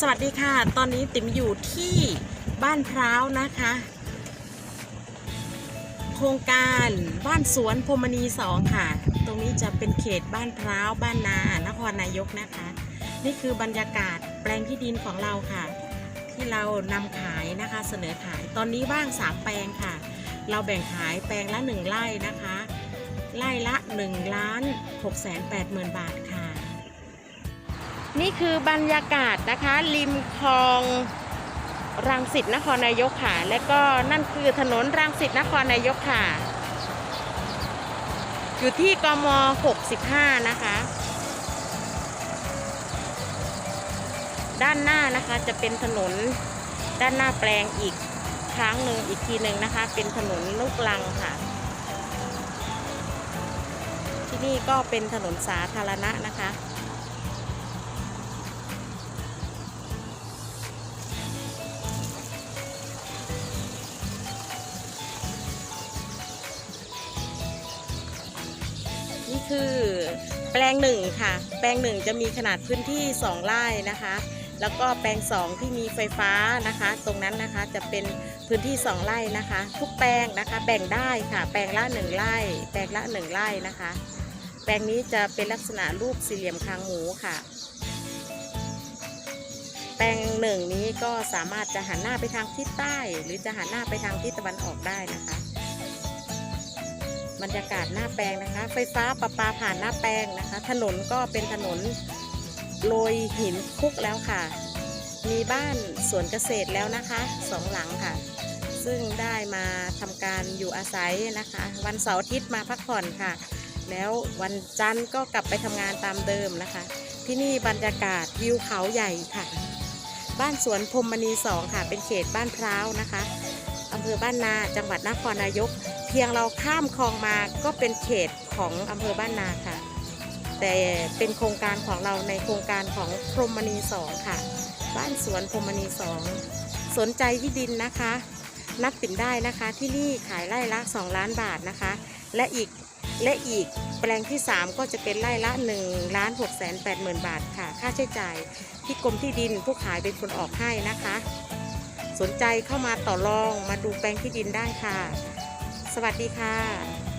สวัสดีค่ะ ตอนนี้ติ๋มอยู่ที่บ้านพร้าวนะคะ โครงการบ้านสวนพมณีสองค่ะ ตรงนี้จะเป็นเขตบ้านพร้าวบ้านนานครนายกนะคะ นี่คือบรรยากาศแปลงที่ดินของเราค่ะ ที่เรานำขายนะคะเสนอขายตอนนี้ว่างสามแปลงค่ะ เราแบ่งขายแปลงละหนึ่งไร่นะคะ ไร่ละ1ล้าน6แสน8หมื่นบาทค่ะ นี่คือบรรยากาศนะคะ ริมคลองรังสิตนครนายกค่ะ และก็นั่นคือถนนรังสิตนครนายกค่ะ อยู่ที่กม 65 นะคะ ด้านหน้านะคะจะเป็นถนนด้านหน้าแปลงอีกครั้งหนึ่งอีกทีหนึ่งนะคะ เป็นถนนลูกลังค่ะ ที่นี่ก็เป็นถนนสาธารณะนะคะ คือแปลงหนึ่งค่ะ แปลงหนึ่งจะมีขนาดพื้นที่ 2ไร่นะคะ แล้วก็แปลง 2 ที่มีไฟฟ้านะคะ ตรงนั้นนะคะจะเป็นพื้นที่ 2ไร่นะคะ ทุกแปลงนะคะแบ่งได้ค่ะ แปลงละ1ไร่ แปลงละ1ไร่นะคะ แปลงนี้จะเป็นลักษณะรูปสี่เหลี่ยมคางหมูค่ะแปลงหนึ่งนี้ก็สามารถจะหันหน้าไปทางทิศใต้ หรือจะหันหน้าไปทางทิศตะวันออกได้นะคะ บรรยากาศหน้าแปลงนะคะ ไฟฟ้าประปาผ่านหน้าแปลงนะคะ ถนนก็เป็นถนนโรยหินคลุกแล้วค่ะ มีบ้านสวนเกษตรแล้วนะคะสองหลังค่ะ ซึ่งได้มาทำการอยู่อาศัยนะคะ วันเสาร์อาทิตย์มาพักผ่อนค่ะ แล้ววันจันทร์ก็กลับไปทำงานตามเดิมนะคะ ที่นี่บรรยากาศวิวเขาใหญ่ค่ะ บ้านสวนพรมมณีสองค่ะ เป็นเขตบ้านพร้าวนะคะอำเภอบ้านนาจังหวัดนครนายก พียงเราข้ามคลองมาก็เป็นเขตของอำเภอบ้านนาค่ะ แต่เป็นโครงการของเราในโครงการของพรมมณีสองค่ะ บ้านสวนพรมมณีสองสนใจที่ดินนะคะ นัดติ่มได้นะคะที่นี่ขายไร่ละ 2 ล้านบาทนะคะ และอีกและอีกแปลงที่ 3 ก็จะเป็นไร่ละ1ล้าน6แสน8หมื่นบาทค่ะ ค่าใช้จ่ายที่กรมที่ดินผู้ขายเป็นคนออกให้นะคะ สนใจเข้ามาต่อรองมาดูแปลงที่ดินได้ค่ะ สวัสดีค่ะ